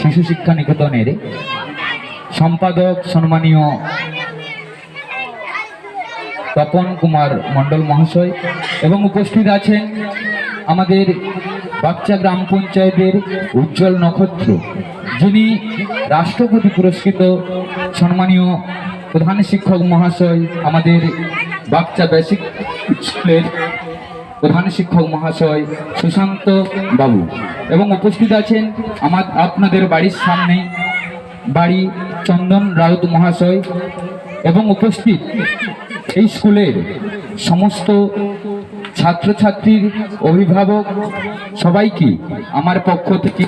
শিশু শিক্ষা নিকেতনের সম্পাদক সম্মানীয় তপন কুমার মণ্ডল মহাশয় এবং উপস্থিত আছেন আমাদের বাচ্চা গ্রাম পঞ্চায়েতের উজ্জ্বল নক্ষত্র, যিনি রাষ্ট্রপতি পুরস্কৃত সম্মানীয় প্রধান শিক্ষক মহাশয় আমাদের বাচ্চা বেসিক স্কুলের প্রধান শিক্ষক মহাশয় সুশান্ত বাবু। এবং উপস্থিত আছেন আমার আপনাদের বাড়ির সামনে বাড়ি চন্দন রাউত মহাশয় এবং উপস্থিত এই স্কুলের সমস্ত ছাত্রছাত্রীর অভিভাবক সবাইকে আমার পক্ষ থেকে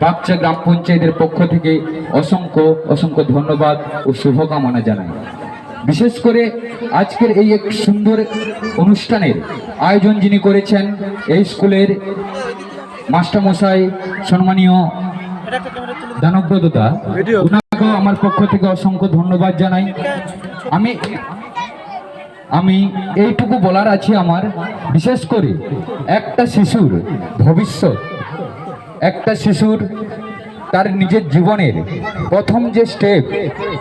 বাচ্চা গ্রাম পঞ্চায়েতের পক্ষ থেকে অসংখ্য অসংখ্য ধন্যবাদ ও শুভকামনা জানাই। বিশেষ করে আজকের এই এক সুন্দর অনুষ্ঠানের আয়োজন যিনি করেছেন এই স্কুলের মাস্টারমশাই সম্মানীয় দানব্রততা ওনাকেও আমার পক্ষ থেকে অসংখ্য ধন্যবাদ জানাই। আমি আমি এইটুকু বলার আছে আমার বিশেষ করে একটা শিশুর ভবিষ্যৎ একটা শিশুর তার নিজের জীবনের প্রথম যে স্টেপ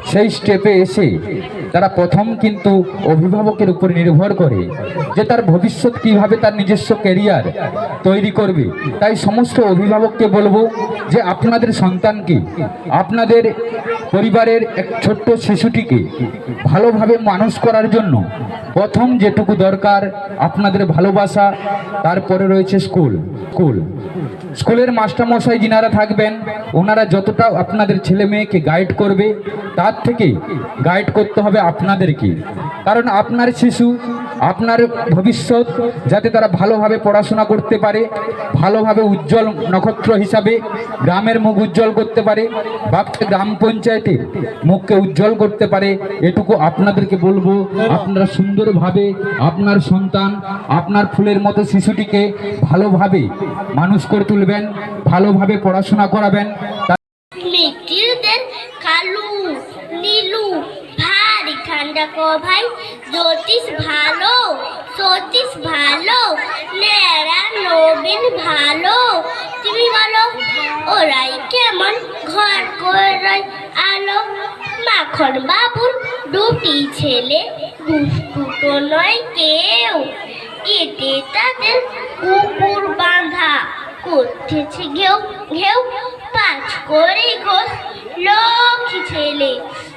সেই স্টেপে এসে তারা প্রথম কিন্তু অভিভাবকের উপর নির্ভর করে যে তার ভবিষ্যৎ কীভাবে তার নিজস্ব ক্যারিয়ার তৈরি করবে। তাই সমস্ত অভিভাবককে বলব যে আপনাদের সন্তানকে, আপনাদের পরিবারের এক ছোট্ট শিশুটিকে ভালোভাবে মানুষ করার জন্য প্রথম যেটুকু দরকার আপনাদের ভালোবাসা, তারপরে রয়েছে স্কুল। স্কুল। স্কুলের মাস্টারমশাই যিনারা থাকবেন, ওনারা যতটা আপনাদের ছেলে মেয়েকে গাইড করবে, তার থেকে গাইড করতে হবে আপনাদেরকে। কারণ আপনার শিশু, আপনার ভবিষ্যৎ, যাতে তারা ভালোভাবে পড়াশোনা করতে পারে, ভালোভাবে উজ্জ্বল নক্ষত্র হিসাবে গ্রামের মুখ উজ্জ্বল করতে পারে, বাপকে গ্রাম পঞ্চায়েতের মুখকে উজ্জ্বল করতে পারে, এটুকু আপনাদেরকে বলব। আপনারা সুন্দরভাবে আপনার সন্তান, আপনার ফুলের মতো শিশুটিকে ভালোভাবে মানুষ করে তুলবেন ভালোভাবে পড়াশোনা করাবেন। কালু নীলু ঠান্ডা ভাই ভালো, সতীশ ভালো নবীন ভালো। তুমি ওরাই কেমন ঘর আলো? মাখন বাবুর দুটি ছেলে দুষ্টুটো নয় কেউ। এতে তাদের কুকুর বাঁধা। করতেছে ঘেউ ঘেউ পাঁচ করে ঘোষ লক্ষ্মী ছেলে।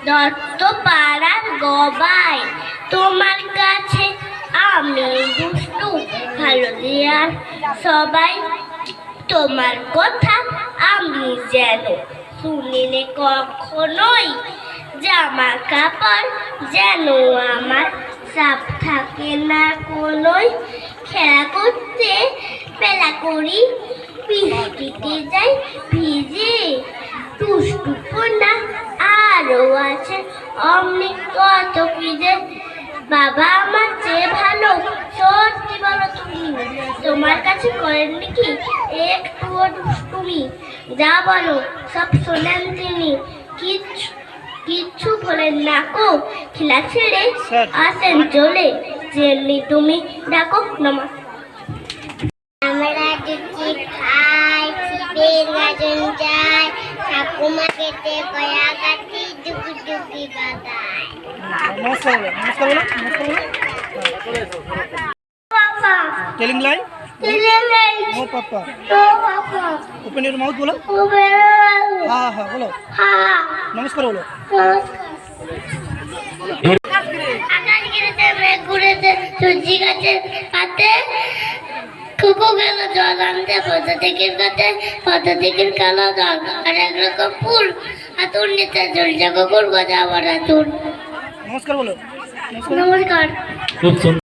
দত্ত পাড়ার গবাই তোমার কাছে আমি দুষ্টু ভালো দেয়ার। সবাই তোমার কথা আমি যেন শুনিলে কখনোই জামা কাপড় যেন আমার সাপ থাকে না। কোনোই খেলা করতে বেলা করি বৃষ্টিতে যাই ভিজে। টুসটু কন্যা আরও আছে অমনি কত কি যে। বাবা আমার চেয়ে ভালো সত্যি বলো তুমি তোমার কাছে করেননি কি একটুও দুষ্টুমি। যা বলো সব শোনেন তিনি। কিচ্ছু কিচ্ছু বলেন না কো খেলা ছেড়ে আসেন চলে যেমনি তুমি ডাকো নমা আমরা যদি খাই ছিপে গাজন যায় ঠাকুমা কেটে কয়া কাটি ডুবি ডুবি বাদায় নমস্কার বলো নমস্কার মাউথ বলো নমস্কার বলো কুকু গেল জল আনতে পদাতিকের কাছে পদাতিকের কালো জল আর এক রকম ফুল হাতুর নিতে ঝুলছে কুকুর গজা ভরা চুল নমস্কার বলো নমস্কার নমস্কার খুব সুন্দর